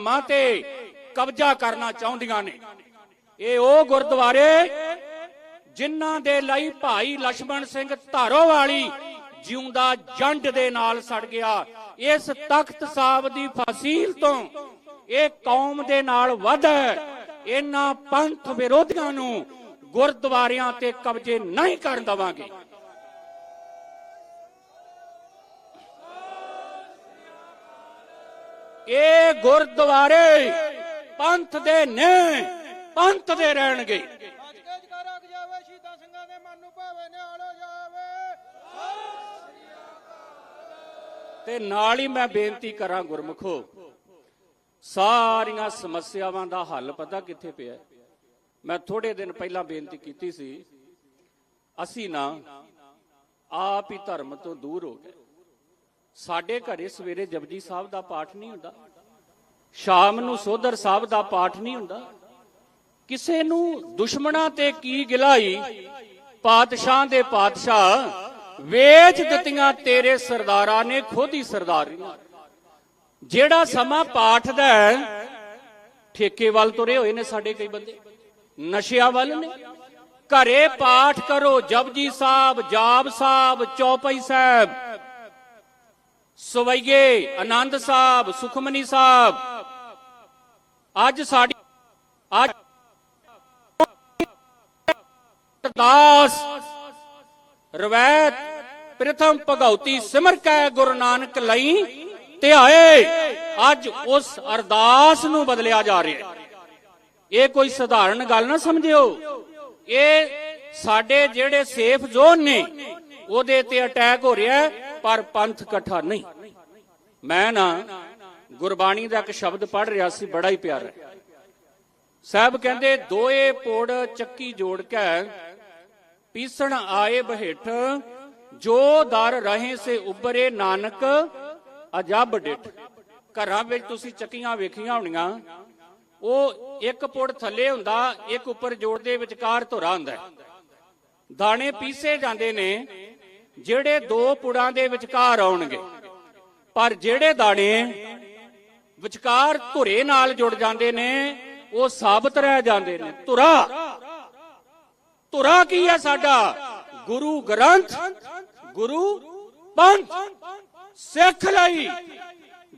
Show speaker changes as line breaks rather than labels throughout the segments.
ਧਰਮਾਂ ਤੇ ਕਬਜ਼ਾ ਕਰਨਾ ਚਾਹੁੰਦੀਆਂ ਨੇ। ਇਹ ਉਹ ਗੁਰਦੁਆਰੇ ਜਿਨ੍ਹਾਂ ਦੇ ਲਈ ਭਾਈ ਲక్ష్మణ ਸਿੰਘ ਧਾਰੋਵਾਲੀ ਜਿਉਂਦਾ ਜੰਡ ਦੇ ਨਾਲ ਸੜ ਗਿਆ। ਇਸ ਤਖਤ ਸਾਹਿਬ ਦੀ ਫਸੀਲ ਤੋਂ ਇਹ ਕੌਮ ਦੇ ਨਾਲ ਵੱਧ ਇਹਨਾਂ ਪੰਥ ਵਿਰੋਧੀਆਂ ਨੂੰ ਗੁਰਦੁਆਰਿਆਂ ਤੇ ਕਬਜ਼ੇ ਨਹੀਂ ਕਰਨ ਦਵਾਂਗੇ। ਇਹ ਗੁਰਦੁਆਰੇ ਪੰਥ ਦੇ ਨੇ, ਪੰਥ ਦੇ ਰਹਿਣਗੇ। ਤੇ ਨਾਲ ਹੀ ਮੈਂ ਬੇਨਤੀ ਕਰਾਂ ਗੁਰਮੁਖੋ, ਸਾਰੀਆਂ ਸਮੱਸਿਆਵਾਂ ਦਾ ਹੱਲ ਪਤਾ ਕਿੱਥੇ ਪਿਆ? ਮੈਂ ਥੋੜੇ ਦਿਨ ਪਹਿਲਾਂ ਬੇਨਤੀ ਕੀਤੀ ਸੀ, ਅਸੀਂ ਨਾ ਆਪ ਹੀ ਧਰਮ ਤੋਂ ਦੂਰ ਹੋ ਗਏ। ਸਾਡੇ ਘਰੇ ਸਵੇਰੇ ਜਪਜੀ ਸਾਹਿਬ ਦਾ ਪਾਠ ਨਹੀਂ ਹੁੰਦਾ। ਸ਼ਾਮ ਨੂੰ ਸੋਧਰ ਸਾਹਿਬ ਦਾ ਪਾਠ ਨਹੀਂ ਹੁੰਦਾ। ਕਿਸੇ ਨੂੰ ਦੁਸ਼ਮਣਾਂ ਤੇ ਕੀ ਗਿਲਾਈ? ਪਾਤਸ਼ਾਹ ਦੇ ਪਾਤਸ਼ਾਹ, ਵੇਚ ਦਿੱਤੀਆਂ ਤੇਰੇ ਸਰਦਾਰਾਂ ਨੇ ਖੁਦ ਹੀ ਸਰਦਾਰੀਆਂ। ਜਿਹੜਾ ਸਮਾਂ ਪਾਠ ਦਾ ਠੇਕੇ ਵੱਲ ਤੁਰੇ ਹੋਏ ਨੇ ਸਾਡੇ ਕਈ ਬੰਦੇ। ਨਸ਼ਿਆਂ ਵੱਲ ਨੇ। ਘਰੇ ਪਾਠ ਕਰੋ ਜਪਜੀ ਸਾਹਿਬ, ਜਾਪ ਸਾਹਿਬ, ਚੌਪਈ ਸਾਹਿਬ। ਸਵਈਏ ਆਨੰਦ ਸਾਹਿਬ ਸੁਖਮਨੀ ਸਾਹਿਬ। ਅੱਜ ਸਾਡੀ ਅੱਜ ਅਰਦਾਸ ਰਵੈਤ ਪ੍ਰਥਮ ਭਗਉਤੀ ਸਿਮਰ ਕੈ ਗੁਰੂ ਨਾਨਕ ਲਈ ਧਿਆਏ ਅੱਜ ਉਸ ਅਰਦਾਸ ਨੂੰ ਬਦਲਿਆ ਜਾ ਰਿਹਾ। ਹੈ ਇਹ ਕੋਈ ਸਧਾਰਨ ਗੱਲ ਨਾ ਸਮਝਿਓ। ਇਹ ਸਾਡੇ ਜਿਹੜੇ ਸੇਫ ਜ਼ੋਨ ਨੇ ਉਹਦੇ ਤੇ ਅਟੈਕ ਹੋ ਰਿਹਾ ਹੈ, ਪਰ ਪੰਥ ਇਕੱਠਾ ਨਹੀਂ। ਮੈਂ ਨਾ ਗੁਰਬਾਣੀ ਦਾ ਇੱਕ ਸ਼ਬਦ ਪੜ ਰਿਹਾ ਸੀ, ਬੜਾ ਹੀ ਪਿਆਰਾ ਸਾਹਿਬ ਕਹਿੰਦੇ, ਦੋਏ ਪੋੜ ਚੱਕੀ ਜੋੜ ਕੇ, ਪੀਸਣ ਆਏ ਬਹਿਠ, ਜੋ ਦਰ ਰਹੇ ਸੇ ਉਬਰੇ ਨਾਨਕ, ਅਜਬ ਡਿਠ। ਘਰਾਂ ਵਿੱਚ ਤੁਸੀਂ ਚੱਕੀਆਂ ਵੇਖੀਆਂ ਹੋਣੀਆਂ, ਉਹ ਇੱਕ ਪੁੜ ਥੱਲੇ ਹੁੰਦਾ, ਇੱਕ ਉੱਪਰ ਜੋੜਦੇ ਵਿਚਕਾਰ ਧੁਰਾ ਹੁੰਦਾ ਦਾਣੇ ਪੀਸੇ ਜਾਂਦੇ ਨੇ ਜਿਹੜੇ ਦੋ ਪੁੜਾਂ ਦੇ ਵਿਚਕਾਰ ਆਉਣਗੇ, ਪਰ ਜਿਹੜੇ ਦਾਣੇ ਵਿਚਕਾਰ ਧੁਰੇ ਨਾਲ ਜੁੜ ਜਾਂਦੇ ਨੇ, ਉਹ ਸਾਬਤ ਰਹਿ ਜਾਂਦੇ ਨੇ। ਧੁਰਾ ਧੁਰਾ ਕੀ ਹੈ ਸਾਡਾ? ਗੁਰੂ ਗ੍ਰੰਥ, ਗੁਰੂ ਪੰਥ। ਸਿੱਖ ਲਈ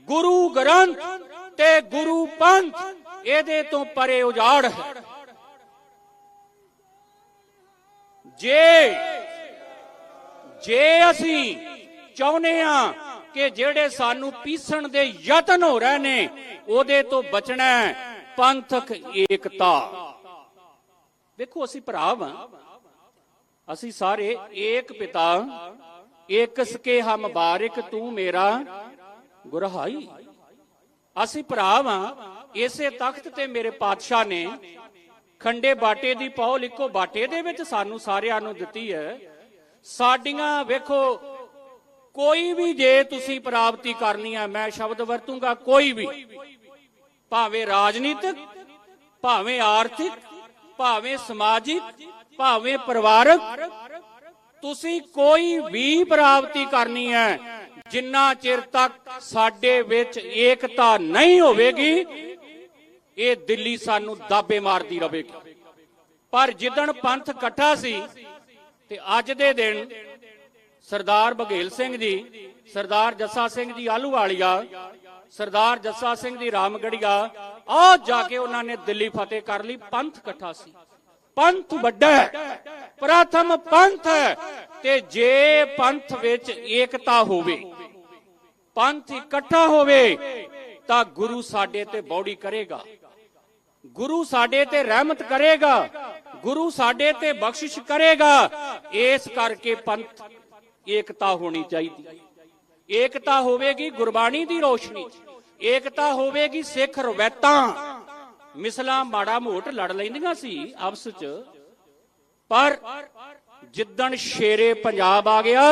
ਗੁਰੂ ਗ੍ਰੰਥ ਤੇ ਗੁਰੂ ਪੰਥ, ਇਹਦੇ ਤੋਂ ਪਰੇ ਉਜਾੜ ਹੈ। ਜੇ ਜੇ ਅਸੀਂ ਚਾਹੁੰਦੇ ਆ ਕਿ ਜਿਹੜੇ ਸਾਨੂੰ ਪੀਸਣ ਦੇ ਯਤਨ ਹੋ ਰਹੇ ਨੇ, ਉਹਦੇ ਤੋਂ ਬਚਣਾ ਪੰਥਕ ਏਕਤਾ। ਵੇਖੋ, ਅਸੀਂ ਭਰਾ ਵਾਂ ਅਸੀਂ ਸਾਰੇ ਏਕ ਪਿਤਾ। ਏਕ ਸਕੇ ਹਮ ਬਾਰਿਕ, ਤੂੰ ਮੇਰਾ ਗੁਰਹਾਈ। ਅਸੀਂ ਭਰਾ ਵਾਂ ਇਸੇ ਤਖਤ ਤੇ ਮੇਰੇ ਪਾਤਸ਼ਾਹ ਨੇ ਖੰਡੇ ਬਾਟੇ ਦੀ ਪੌਲ ਇੱਕੋ ਬਾਟੇ ਦੇ ਵਿੱਚ ਸਾਨੂੰ ਸਾਰਿਆਂ ਨੂੰ ਦਿੱਤੀ ਹੈ। ਸਾਡੀਆਂ ਵੇਖੋ, ਕੋਈ ਵੀ ਜੇ ਤੁਸੀਂ ਪ੍ਰਾਪਤੀ ਕਰਨੀ ਹੈ ਮੈਂ ਸ਼ਬਦ ਵਰਤੂੰਗਾ, ਕੋਈ ਵੀ। ਭਾਵੇਂ ਰਾਜਨੀਤਿਕ, ਭਾਵੇਂ ਆਰਥਿਕ, ਭਾਵੇਂ ਸਮਾਜਿਕ, ਭਾਵੇਂ ਪਰਿਵਾਰਕ, ਤੁਸੀਂ ਕੋਈ ਵੀ ਪ੍ਰਾਪਤੀ ਕਰਨੀ ਹੈ, ਜਿੰਨਾ ਚਿਰ ਤੱਕ ਸਾਡੇ ਵਿੱਚ ਏਕਤਾ ਨਹੀਂ ਹੋਵੇਗੀ, ਇਹ ਦਿੱਲੀ ਸਾਨੂੰ ਦਾਬੇ ਮਾਰਦੀ ਰਹੇਗੀ ਪਰ ਜਿੱਦਣ ਪੰਥ ਇਕੱਠਾ ਸੀ ਤੇ ਅੱਜ ਦੇ ਦਿਨ ਸਰਦਾਰ ਬਘੇਲ ਸਿੰਘ ਜੀ, ਸਰਦਾਰ ਜੱਸਾ ਸਿੰਘ ਜੀ ਆਲੂਵਾਲੀਆ ਸਰਦਾਰ ਜੱਸਾ ਸਿੰਘ ਜੀ ਰਾਮਗੜੀਆ ਆ ਜਾ ਕੇ ਉਹਨਾਂ ਨੇ ਦਿੱਲੀ ਫਤਿਹ ਕਰ ਲਈ, ਪੰਥ ਇਕੱਠਾ ਸੀ। ਪੰਥ ਵੱਡਾ ਹੈ, ਪ੍ਰਥਮ ਪੰਥ ਹੈ, ਤੇ ਜੇ ਪੰਥ ਵਿੱਚ ਏਕਤਾ ਹੋਵੇ, ਪੰਥ ਇਕੱਠਾ ਹੋਵੇ, ਤਾਂ ਗੁਰੂ ਸਾਡੇ ਤੇ ਬੌੜੀ ਕਰੇਗਾ। ਗੁਰੂ ਸਾਡੇ ਤੇ ਰਹਿਮਤ ਕਰੇਗਾ ਗੁਰੂ ਸਾਡੇ ਤੇ ਬਖਸ਼ਿਸ਼ ਕਰੇਗਾ, ਇਸ ਕਰਕੇ ਪੰਥ ਏਕਤਾ ਹੋਣੀ ਚਾਹੀਦੀ। ਏਕਤਾ ਹੋਵੇਗੀ ਗੁਰਬਾਣੀ ਦੀ ਰੋਸ਼ਨੀ, ਏਕਤਾ ਹੋਵੇਗੀ ਸਿੱਖ ਰਵੈਤਾਂ। ਮਿਸਲਾਂ ਮਾੜਾ ਮੋਟ ਲੜ ਲੈਂਦੀਆਂ ਸੀ ਆਪਸ 'ਚ, ਪਰ ਜਿੱਦਣ ਸ਼ੇਰੇ ਪੰਜਾਬ ਆ ਗਿਆ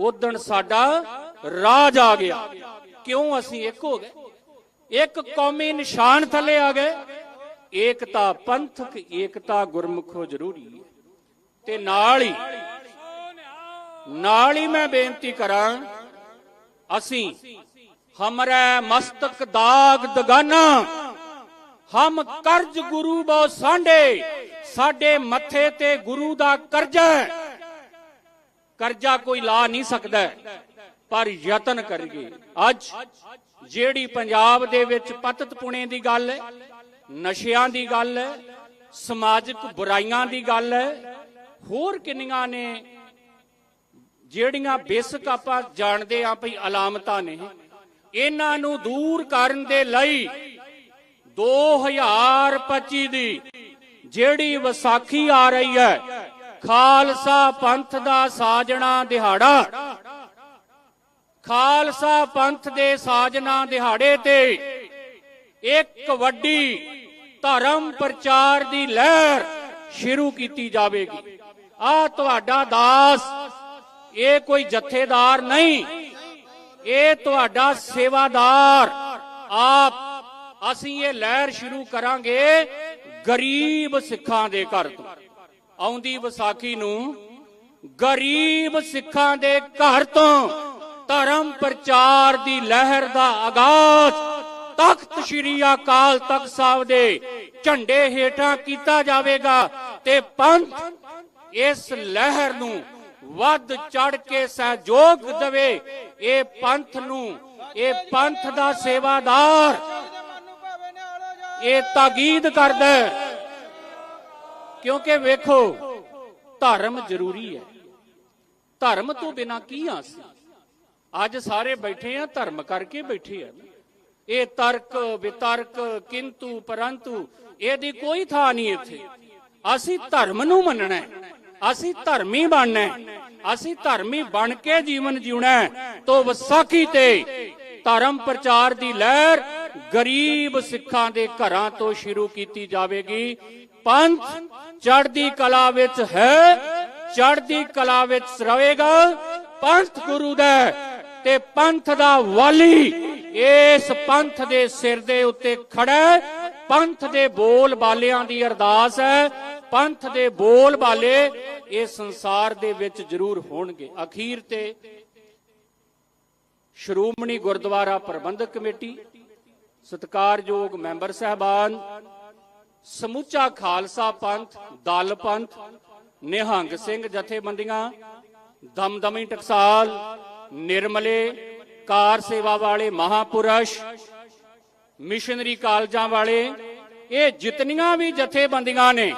ਉਦਣ ਸਾਡਾ ਰਾਜ ਆ ਗਿਆ। ਕਿਉਂ ਅਸੀਂ ਇੱਕ ਹੋ ਗਏ? ਇੱਕ ਕੌਮੀ ਨਿਸ਼ਾਨ ਥੱਲੇ ਆ ਗਏ ਏਕਤਾ ਪੰਥਕ, ਏਕਤਾ ਗੁਰਮੁਖੋ ਜ਼ਰੂਰੀ ਹੈ। ਤੇ ਨਾਲ ਹੀ ਨਾਲ ਹੀ ਮੈਂ ਬੇਨਤੀ ਕਰਾਂ, ਅਸੀਂ ਹਮਰੇ ਮਸਤਕ ਦਾਗ ਦਗਾਨਾ, ਹਮ ਕਰਜ ਗੁਰੂ ਬੋ ਸਾਂਡੇ ਸਾਡੇ ਮੱਥੇ ਤੇ ਗੁਰੂ ਦਾ ਕਰਜ਼ਾ ਕਰਜ਼ਾ ਕੋਈ ਲਾ ਨਹੀਂ ਸਕਦਾ, ਪਰ ਯਤਨ ਕਰੀਏ। ਅੱਜ ਜਿਹੜੀ ਪੰਜਾਬ ਦੇ ਵਿੱਚ ਪਤਤ ਪੁਣੇ ਦੀ ਗੱਲ ਹੈ ਨਸ਼ਿਆਂ ਦੀ ਗੱਲ ਹੈ, ਸਮਾਜਿਕ ਬੁਰਾਈਆਂ ਦੀ ਗੱਲ ਹੈ। ਹੋਰ ਕਿੰਨੀਆਂ ਨੇ ਜਿਹੜੀਆਂ ਬੇਸਿਕ ਆਪਾਂ ਜਾਣਦੇ ਆਂ ਭਈ ਅਲਾਮਤਾਂ ਨੇ। ਇਹਨਾਂ ਨੂੰ ਦੂਰ ਕਰਨ ਦੇ ਲਈ 2025 ਦੀ ਜਿਹੜੀ ਵਿਸਾਖੀ ਆ ਰਹੀ ਹੈ, ਖਾਲਸਾ ਪੰਥ ਦਾ ਸਾਜਣਾ ਦਿਹਾੜਾ, ਖਾਲਸਾ ਪੰਥ ਦੇ ਸਾਜਣਾ ਦਿਹਾੜੇ ਤੇ ਇੱਕ ਵੱਡੀ ਧਰਮ ਪ੍ਰਚਾਰ ਦੀ ਲਹਿਰ ਸ਼ੁਰੂ ਕੀਤੀ ਜਾਵੇਗੀ। ਆ ਤੁਹਾਡਾ ਦਾਸ, ਇਹ ਕੋਈ ਜਥੇਦਾਰ ਨਹੀਂ। ਇਹ ਤੁਹਾਡਾ ਸੇਵਾਦਾਰ। ਆਪ ਅਸੀਂ ਇਹ ਲਹਿਰ ਸ਼ੁਰੂ ਕਰਾਂਗੇ ਗਰੀਬ ਸਿੱਖਾਂ ਦੇ ਘਰ ਤੋਂ। ਆਉਂਦੀ ਵਿਸਾਖੀ ਨੂੰ ਗਰੀਬ ਸਿੱਖਾਂ ਦੇ ਘਰ ਤੋਂ ਧਰਮ ਪ੍ਰਚਾਰ ਦੀ ਲਹਿਰ ਦਾ ਆਗਾਜ਼ ਤਖਤ ਸ੍ਰੀ ਅਕਾਲ ਤਖਤ ਸਾਹਿਬ ਦੇ ਝੰਡੇ ਹੇਠਾਂ ਕੀਤਾ ਜਾਵੇਗਾ ਤੇ ਪੰਥ ਇਸ ਲਹਿਰ ਨੂੰ ਵੱਧ ਚੜ ਕੇ ਸਹਿਯੋਗ ਦੇਵੇ। ਇਹ ਪੰਥ ਨੂੰ, ਇਹ ਪੰਥ ਦਾ ਸੇਵਾਦਾਰ ਇਹ ਤਾਕੀਦ ਕਰਦਾ ਕਿਉਂਕਿ ਵੇਖੋ, ਧਰਮ ਜ਼ਰੂਰੀ ਹੈ। ਧਰਮ ਤੋਂ ਬਿਨਾ ਕੀ ਆਸ ਅੱਜ ਸਾਰੇ ਬੈਠੇ ਆ, ਧਰਮ ਕਰਕੇ ਬੈਠੇ ਆ। ਇਹ ਤਰਕ ਵਿਤਰਕ ਕਿੰਤੂ ਪਰੰਤੂ, ਇਹਦੀ ਕੋਈ ਥਾਂ ਨਹੀਂ ਇੱਥੇ। ਅਸੀਂ ਧਰਮ ਨੂੰ ਮੰਨਣਾ ਹੈ, ਅਸੀਂ ਧਰਮੀ ਬਣਨਾ ਹੈ, ਅਸੀਂ ਧਰਮੀ ਬਣ ਕੇ ਜੀਵਨ ਜਿਉਣਾ ਹੈ। ਤੋ ਵਿਸਾਖੀ ਤੇ ਧਰਮ ਪ੍ਰਚਾਰ ਦੀ ਲਹਿਰ ਗਰੀਬ ਸਿੱਖਾਂ ਦੇ ਘਰਾਂ ਤੋਂ ਸ਼ੁਰੂ ਕੀਤੀ ਜਾਵੇਗੀ। ਪੰਥ ਚੜ੍ਹਦੀ ਕਲਾ ਵਿੱਚ ਹੈ, ਚੜ੍ਹਦੀ ਕਲਾ ਵਿੱਚ ਰਹੇਗਾ ਪੰਥ ਗੁਰੂ ਦਾ ਤੇ ਪੰਥ ਦਾ ਵਾਲੀ ਇਸ ਪੰਥ ਦੇ ਸਿਰ ਦੇ ਉੱਤੇ ਖੜਾ ਪੰਥ ਦੇ ਬੋਲ ਬਾਲਿਆਂ ਦੀ ਅਰਦਾਸ ਹੈ। ਪੰਥ ਦੇ ਬੋਲ ਬਾਲੇ ਇਹ ਸੰਸਾਰ ਦੇ ਵਿੱਚ ਜ਼ਰੂਰ ਹੋਣਗੇ। ਅਖੀਰ ਤੇ ਸ਼੍ਰੋਮਣੀ ਗੁਰਦੁਆਰਾ ਪ੍ਰਬੰਧਕ ਕਮੇਟੀ, ਸਤਿਕਾਰਯੋਗ ਮੈਂਬਰ ਸਹਿਬਾਨ, ਸਮੁੱਚਾ ਖਾਲਸਾ ਪੰਥ, ਦਲ ਪੰਥ, ਨਿਹੰਗ ਸਿੰਘ ਜਥੇਬੰਦੀਆਂ, ਦਮਦਮੀ ਟਕਸਾਲ, ਨਿਰਮਲੇ ਕਾਰ ਸੇਵਾ ਵਾਲੇ ਮਹਾਪੁਰਸ਼, ਮਿਸ਼ਨਰੀ ਕਾਲਜਾਂ ਵਾਲੇ, ਇਹ ਜਿਤਨੀਆਂ ਵੀ ਜਥੇਬੰਦੀਆਂ ਨੇ,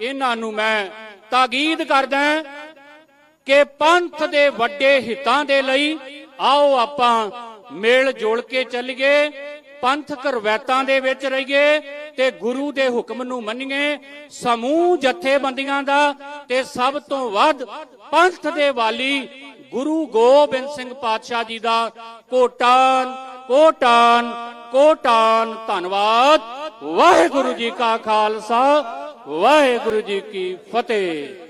ਇਹਨਾਂ ਨੂੰ ਮੈਂ ਤਾਕੀਦ ਕਰਦਾ ਕਿ ਪੰਥ ਦੇ ਵੱਡੇ ਹਿੱਤਾਂ ਦੇ ਲਈ ਆਓ ਆਪਾਂ ਮੇਲ ਜੁਲ ਕੇ ਚੱਲੀਏ ਪੰਥਕ ਰਵਾਇਤਾਂ ਦੇ ਵਿੱਚ ਰਹੀਏ ਤੇ ਗੁਰੂ ਦੇ ਹੁਕਮ ਨੂੰ ਮੰਨੀਏ, ਸਮੂਹ ਜਥੇਬੰਦੀਆਂ ਦਾ ਤੇ ਸਭ ਤੋਂ ਵੱਧ ਪੰਥ ਦੇ ਵਾਲੀ ਗੁਰੂ ਗੋਬਿੰਦ ਸਿੰਘ ਪਾਤਸ਼ਾਹ ਜੀ ਦਾ ਕੋਟਾਨ ਕੋਟਾਨ ਕੋਟਾਨ। ਧੰਨਵਾਦ। ਵਾਹਿਗੁਰੂ ਜੀ ਕਾ ਖਾਲਸਾ, ਵਾਹਿਗੁਰੂ ਜੀ ਕੀ ਫਤਿਹ।